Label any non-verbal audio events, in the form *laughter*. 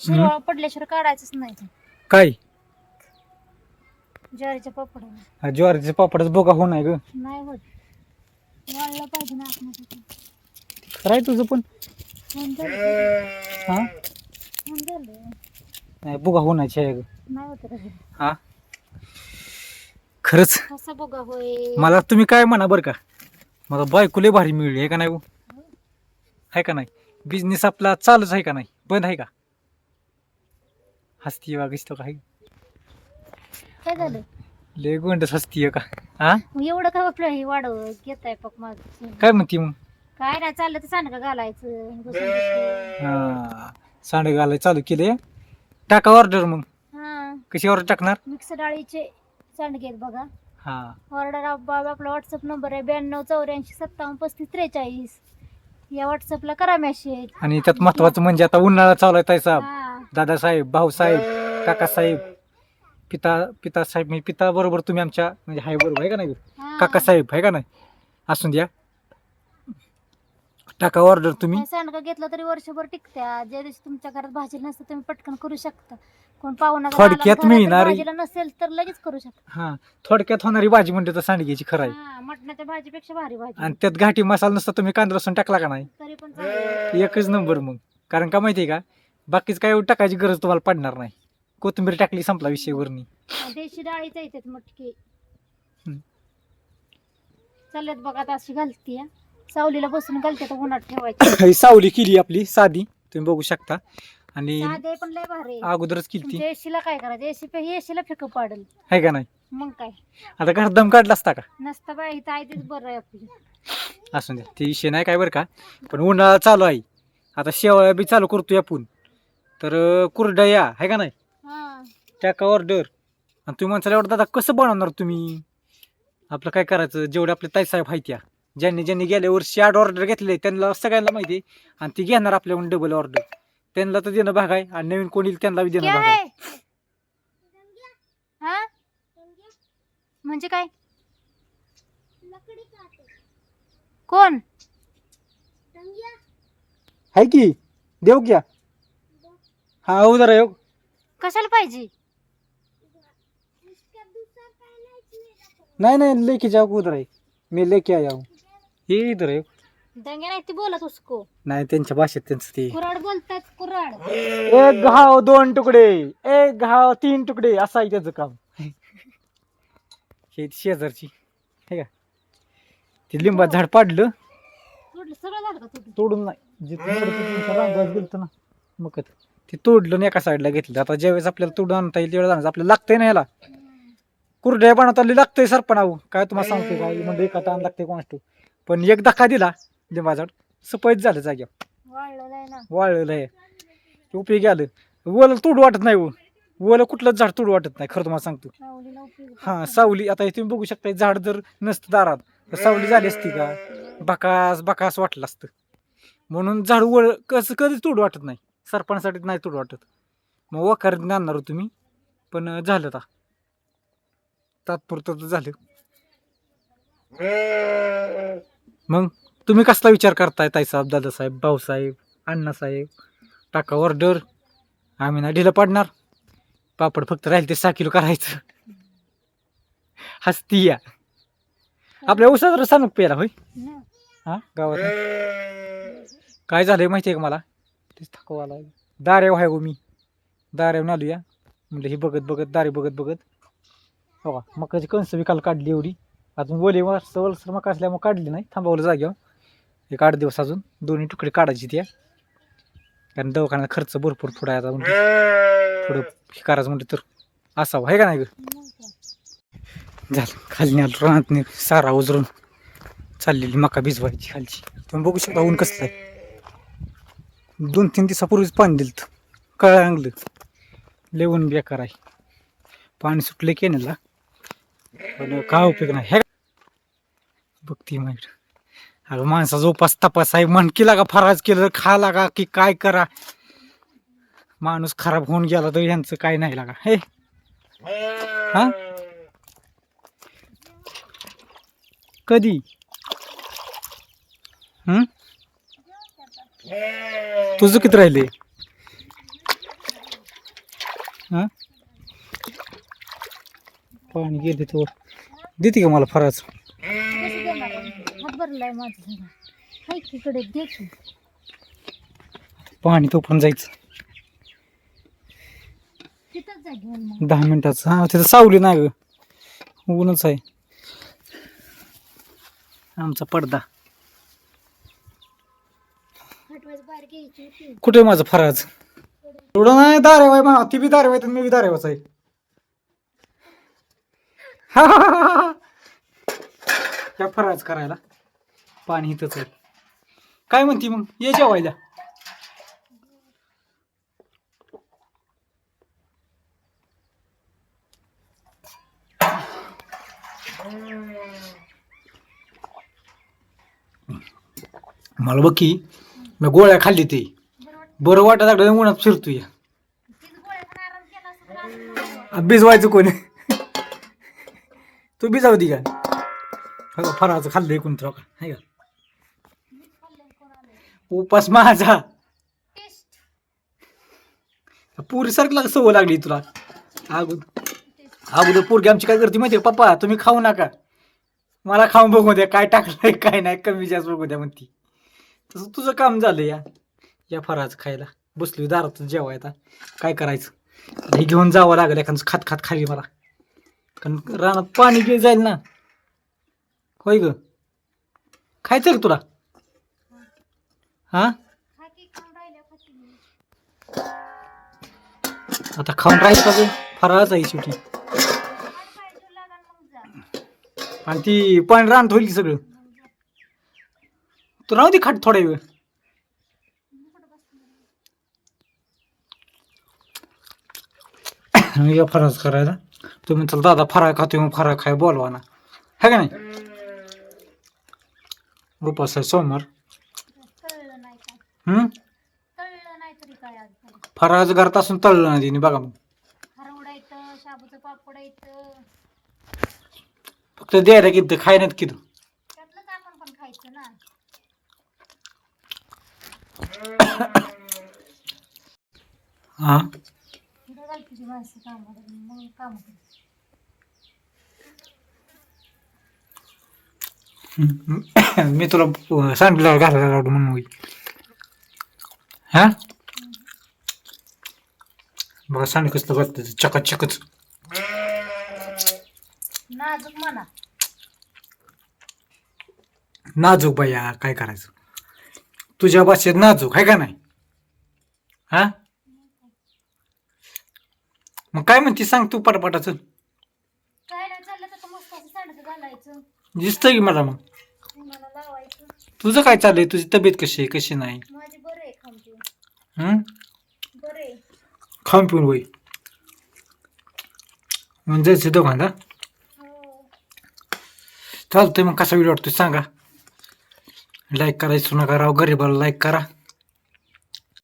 शिरवाळा पडल्याशिवाय काढायचंच नाही काय? ज्वारीच्या पापडाला हा, ज्वारीचे पापडच बोगा हो नाही ग. नाही होत. वाळलं पाहिजे ना आतमध्ये खरं आहे तुझं पण? झालं हा? झालं नाही बोगा हो नाही आहे ग. नाही होत रे. हा? खरंच? कसा बघा होय? मला तुम्ही काय म्हणा बरं का? मला बायको लय भारी मिळली आहे का नाही हो? आहे का नाही? बिझनेस आपला चालूच आहे का नाही? बंद आहे का? हसती वागस तो काय काय झालं? लय गोंडस हसतीय का? हा मग एवढं काय आपलं हे वाढव घेताय पक माझ काय म्हणती मग? काय नाही चाललं तर सांड घालायचं. हा सांड घालाय चालू केले टाका ऑर्डर मग. हा. कशी ऑर्डर टाकणार? मिक्स डाळीचे सांडगे आहेत बघा. हा. ऑर्डर आपला व्हॉट्सअप नंबर आहे ब्याण्णव चौऱ्याऐंशी सत्तावन्न पस्तीस त्रेचाळीस. या व्हॉट्सअपला करा मेसेज आणि त्यात महत्वाचं म्हणजे आता उन्हाळा चालू आहे ताई साहेब हा. दादासाहेब भाऊसाहेब काकासाहेब पिता पिता साहेब मी पिता बरोबर तुम्ही आमच्या म्हणजे हाय बरोबर आहे का नाही. काकासाहेब आहे का नाही? असून द्या. टाका ऑर्डर तुम्ही. सांडगं घेतलं तरी वर्षभर टिकत्या. ज्या दिवशी तुमच्या घरात भाजी नसते तुम्ही पटकन करू शकता. कोण पाहुणा थोडक्यात मिळणारी- भाजीला नसेल तर लगेच करू शकता. हा थोडक्यात होणारी भाजी म्हणते तर सांडग्याची खरं आहे हा, मटणाच्या भाजीपेक्षा भारी भाजी. आणि त्यात घाटी मसाला नसता तुम्ही कांदा लसूण टाकला का नाही? तरी पण. एकच नंबर मग. कारण का माहितीये का? बाकीच काय टाकायची गरज तुम्हाला पडणार नाही. कोथिंबीर टाकली संपला विषय वरनी. आणि देशी डाळीच येतात मटके. हम्म. चालत बघा आता अशी घालती सावलीला बसून घालते तर उन्हात ठेवायची. *coughs* ही सावली केली आपली साधी. तुम्ही बघू शकता. आणि साधे पण लय भारी आहे. अगोदरच केली ती. तुमच्या एसीला काय करायचं? एसी पे एसीला फेक पाडल. आहे का नाही? मग काय? आता घरात दम काढला असता का? नसतं बाई इथं आहे तेच बरं आहे आपली. असू द्या. ते विषय नाही काय बरं का? पण उन्हाळा चालू आहे. आता शेवळ्या बी चालू करतोय आपण. तर कुरडया आहे का नाही? हा. टाका ऑर्डर आणि तुम्ही म्हणसाल एवढं दादा कसं बनवणार तुम्ही? आपलं काय करायचं? जेवढे आपले ताईसाहेब आहेत त्या ज्यांनी ज्यांनी गेल्या वर्षी आठ ऑर्डर घेतले त्यांना सगळ्यांना माहिती आहे. आणि ती घेणार आपल्याकडून डबल ऑर्डर त्यांना तर देणं भाग आहे. आणि नवीन कोणी येईल त्यांना बी देणं भाग आहे. है हा? म्हणजे काय? कोण? आहे की देऊ क्या हा उदर आहे हो. कशाला पाहिजे? नाही नाही लेके जाओ उधर आहे मी लेके आया हूं. ये इधर आहे दंगे नाही ती बोलत उसको. नाही त्यांच्या भाषेत त्यांचं ते. कुराड बोलतात कुराड. एक घाव दोन तुकडे. एक घाव तीन तुकडे. असं आहे त्याचं काम. हे शेजारची. हे का? ते लिंबाचं झाड पाडलं. सोडलं सगळं झालं का तुझं तोडून नाही. जिथं रांगात गेलं ना. मग ते तोडलं आणि एका साईडला घेतलं. आता ज्यावेळेस आपल्याला तोडून आणता येईल तेवढं आपल्याला लागतंय ना ह्याला. कुरड्या बनवता लागतंय सरपण आहो काय तुम्हाला सांगतोय काय म्हणजे एका ताण लागतंय कोणास पण एक धक्का दिला लिंबा झाड सपैत झालं जाग्या वाळलेलं आहे उपयोगी आलं. वल तोड वाटत नाही हो. वल कुठलंच झाड तोड वाटत नाही खरं तुम्हाला सांगतो. हा सावली. आता हे तुम्ही बघू शकता झाड जर नसतं दारात तर सावली झाली असती का? बकास बकास वाटलं असतं. म्हणून झाड वळ कसं कधीच तोड वाटत नाही. सरपणासाठी नाही तोड वाटत? मग वखारीत आणणार हो तुम्ही पण झालं आता तात्पुरतं तर झालं. मग तुम्ही कसला विचार करताय ताईसाहेब दादासाहेब भाऊसाहेब अण्णासाहेब? टाका ऑर्डर आम्ही ना ढिलं पाडणार. पापड फक्त राहील ते सहा किलो करायचं. हसती या. आपल्या उसात सांगू प्यायला होय. हा गावात. काय झालंय माहिती आहे का मला? तेच थकवा आला दाऱ्याव आहे गो मी. दाऱ्यावर आलो या. म्हणलं हे बघत बघत दारे बघत बघत. हो का? मकाची कणसं बी काल काढली एवढी. अजून बोले वर्ष वलसर मका असल्यामुळे काढली नाही. थांबवलं जाग्यावर एक आठ दिवस अजून. दोन्ही तुकडे काढायची त्या. कारण दवाखान्यात खर्च भरपूर पुढे आहे म्हणजे थोडं हे करायचं म्हणलं तर. असावं. आहे का नाही ग? झालं. खाली आलो रानात सारा उजरून चाललेली मका भिजवायची खालची. तुम्ही बघू शकता ऊन कसलं आहे. दोन तीन दिवसापूर्वीच पाणी दिलं कळलं अंगलं लेवून बेकार आहे. पाणी सुटलं केण्याला पण काय उपयोग नाही. हे बघती माहिती. अगं माणसा जोपास तपास आहे. म्हण केला का फराज केलं खा लागा की काय करा. माणूस खराब होऊन गेला तर यांचं काय नाही लागा. हे. हा? कधी? हम्म तुझं किती राहिले. हा? पाणी गेले तो. देते का मला फराच? पाणी तो पण जायचं. दहा मिनिटाचं. हा तिथं सावली नाही ग. ऊनच आहे. आमचा पडदा. कुठे माझं फराज? एवढं नाही दारेवाय म्हणा. ती बी दारेवाय तर मी बी दारेवाच आहे. हा, त्या फराज करायला. पाणी इथंच आहे. काय म्हणती मग? ये जेवायला. मला बघ की मी गोळ्या खाल्ली ते. बरं वाटत लागलं उन्हात फिरतो या भिजवायचं कोणी? तू भिजावती का? हो का फराचं खाल्लं एकूण तुला का नाही का उपास माझा. पुरी सारखी लाग सवय लागली तुला. अगोदर अगोदर पोरगी आमची काय करते माहिती आहे पप्पा तुम्ही खाऊ नका. मला खाऊन बघू द्या काय टाकलंय काय नाही कमी जास्त बघू द्या म्हणती. तसं तुझं काम झालं या. या फराचं खायला. बसलो दारात जेवायला. काय करायचं? हे घेऊन जावं लागेल एखादं खात खात खाली मला. कारण रानात पाणी घे जाईल ना. होय ग? खायचं रे तुला. हा. आता खाऊन राहायचं का फराळच आहे शेवटी. आणि ती पाणी रान होईल की सगळं. तू राहू दे खाट थोडा वेळ? या फराळ करायला? तुम्ही चल दादा फराळ खातो मग फराळ खाय बोलवा ना. है का नाही? उपास आहे सोमवार. नाही हम्म? नाही फराळाचं घरात असून तळलं ना तिने बघा मग. फक्त द्यायला किती खाय नाहीत किती त्यातलंच आपण पण खायचं ना हा. मी तुला सांगितलं घालायला लावतो म्हणून हा? बघा सांग कसलं बघतं चकच चकच. नाजूक म्हणा. नाजूक बाया काय करायचं? तुझ्या भाषेत नाजूक आहे का नाही? हा? मग काय म्हणते सांग तू पटपटाचं. काय नाही चाललं तर मस्त असं सांडगं घालायचं. दिसतंय की मला मग? लावायचं. तुझं काय चाललंय? तुझी तब्येत कशी आहे? कशी नाही? माझी बरं आहे खामची हं? बरं आहे. खाऊन पिऊन वय मग जायचं दोघांना? हो. चालतंय मग कसा व्हिडिओ वाटतोय सांगा. लाईक करायचं नका. राव गरीबाला लाईक करा.